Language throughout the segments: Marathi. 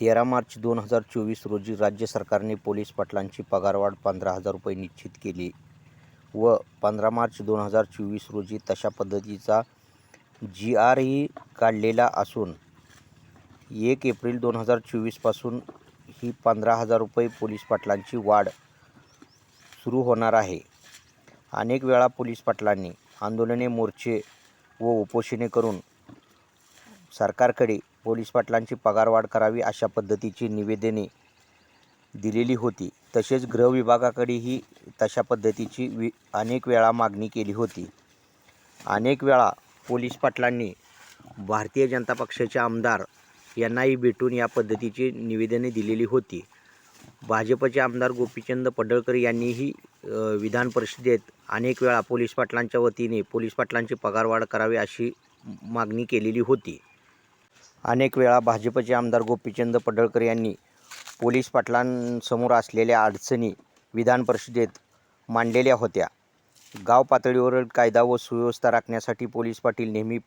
तेरा मार्च दोन हजार चोवीस रोजी राज्य सरकारने पोलीस पाटलांची पगारवाढ पंधरा हजार रुपये निश्चित केली व पंधरा मार्च दोन हजार चोवीस रोजी तशा पद्धतीचा जी आरही काढलेला असून एक एप्रिल दोन हजार चोवीसपासून ही पंधरा हजार रुपये पोलीस पाटलांची वाढ सुरू होणार आहे. अनेक वेळा पोलीस पाटलांनी आंदोलने मोर्चे व उपोषणे करून सरकारकडे पोलीस पाटलांची पगारवाढ करावी अशा पद्धतीची निवेदने दिलेली होती. तसेच गृहविभागाकडेही तशा पद्धतीची वि अनेक वेळा मागणी केली होती. अनेक वेळा पोलीस पाटलांनी भारतीय जनता पक्षाचे आमदार यांनाही भेटून या पद्धतीची निवेदने दिलेली होती. भाजपचे आमदार गोपीचंद पडळकर यांनीही विधान परिषदेत अनेक वेळा पोलीस पाटलांच्या वतीने पोलीस पाटलांची पगारवाढ करावी अशी मागणी केलेली होती. अनेक वेळा भाजपचे आमदार गोपीचंद पडळकर यांनी पोलीस पाटलांसमोर असलेल्या अडचणी विधान परिषदेत मांडलेल्या होत्या. गाव पातळीवरील कायदा व सुव्यवस्था राखण्यासाठी पोलीस पाटील नेहमी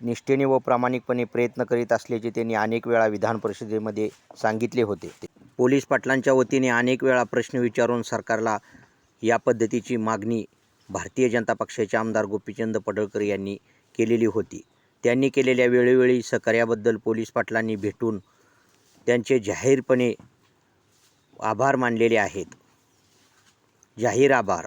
निष्ठेने व प्रामाणिकपणे प्रयत्न करीत असल्याचे त्यांनी अनेक वेळा विधान परिषदेमध्ये सांगितले होते. पोलीस पाटलांच्या वतीने अनेक वेळा प्रश्न विचारून सरकारला या पद्धतीची मागणी भारतीय जनता पक्षाचे आमदार गोपीचंद पडळकर यांनी केलेली होती. त्यांनी केलेल्या वेळोवेळी सहकार्याबद्दल पोलीस पाटलांनी भेटून त्यांचे जाहीरपणे आभार मानलेले आहेत. जाहीर आभार.